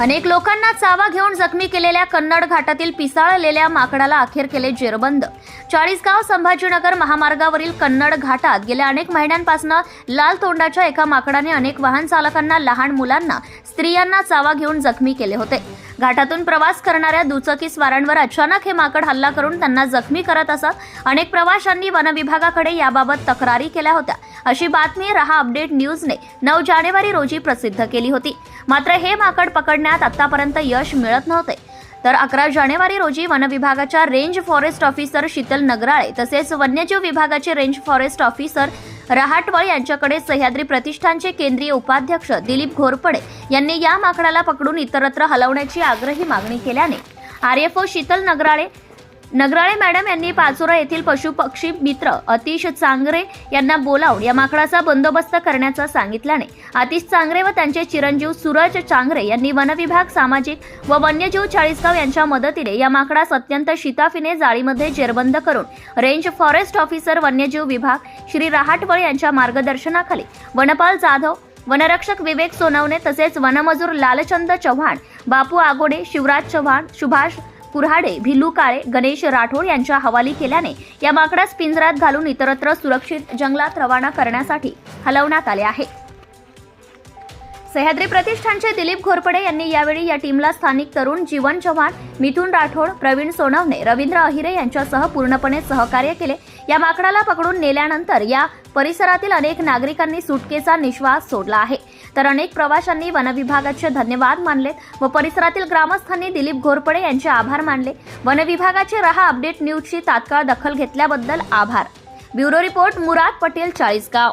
अनेक लोकांना चावा घेऊन जखमी केलेल्या कन्नड घाटातील पिसाळलेल्या माकडाला अखेर केले जेरबंद. चाळीसगाव संभाजीनगर महामार्गावरील कन्नड घाटात गेल्या अनेक महिन्यांपासून लाल तोंडाच्या एका माकडाने अनेक वाहन चालकांना लहान मुलांना स्त्रियांना चावा घेऊन जखमी केले होते. घाटातून प्रवास करणाऱ्या दुचाकी स्वारांवर अचानक हे माकड हल्ला करून त्यांना जखमी करत असत अनेक प्रवाशांनी वनविभागाकडे याबाबत तक्रारी केल्या होत्या. अशी बातमी रहा अपडेट न्यूजने नऊ जानेवारी रोजी प्रसिद्ध केली होती. मात्र हे माकड पकडण्यात आतापर्यंत यश मिळत नव्हते. तर अकरा जानेवारी रोजी वनविभागाच्या range forest officer Shital Nagrale तसेच वन्यजीव विभागाचे रेंज फॉरेस्ट ऑफिसर रहाटवळ यांच्याकडे सह्याद्री प्रतिष्ठानचे केंद्रीय उपाध्यक्ष दिलीप घोरपडे यांनी या माकडाला पकडून इतरत्र हलवण्याची आग्रही मागणी केल्याने. आरएफओ शीतल नगराळे नगराळे मॅडम यांनी पाचोरा येथील पशुपक्षी मित्र अतिश चांगरे यांना बोलावून या माकडाचा बंदोबस्त करण्याचं सांगितल्याने अतिश चांगरे व त्यांचे चिरंजीव सूरज चांगरे यांनी वनविभाग सामाजिक व वन्यजीव चाळीसगाव यांच्या मदतीने या माकडास अत्यंत शिताफीने जाळीमध्ये जेरबंद करून रेंज फॉरेस्ट ऑफिसर वन्यजीव विभाग श्री राहाटवळ यांच्या मार्गदर्शनाखाली वनपाल जाधव वनरक्षक विवेक सोनवणे तसेच वनमजूर लालचंद चव्हाण बापू आगोडे शिवराज चव्हाण सुभाष कुऱ्हाडे भिलू काळे गणेश राठोड यांच्या हवाली केल्याने या माकडास पिंजऱ्यात घालून इतरत्र सुरक्षित जंगलात रवाना करण्यासाठी हलवण्यात आले आहे. सह्याद्री प्रतिष्ठानचे दिलीप घोरपडे यांनी यावेळी या टीमला स्थानिक तरुण जीवन चव्हाण मिथुन राठोड प्रवीण सोनवणे रवींद्र अहिरे यांच्यासह पूर्णपणे सहकार्य केले. या माकडाला पकडून नेल्यानंतर या परिसरातील अनेक नागरिकांनी सुटकेचा निश्वास सोडला आहे. तर अनेक प्रवाशांनी वनविभागाचे धन्यवाद मानले व परिसरातील ग्रामस्थांनी दिलीप घोरपडे यांचे आभार मानले. वनविभागाचे रहा अपडेट न्यूजची तात्काळ दखल घेतल्याबद्दल आभार. Bureau report Murad Patel Chalisgaon.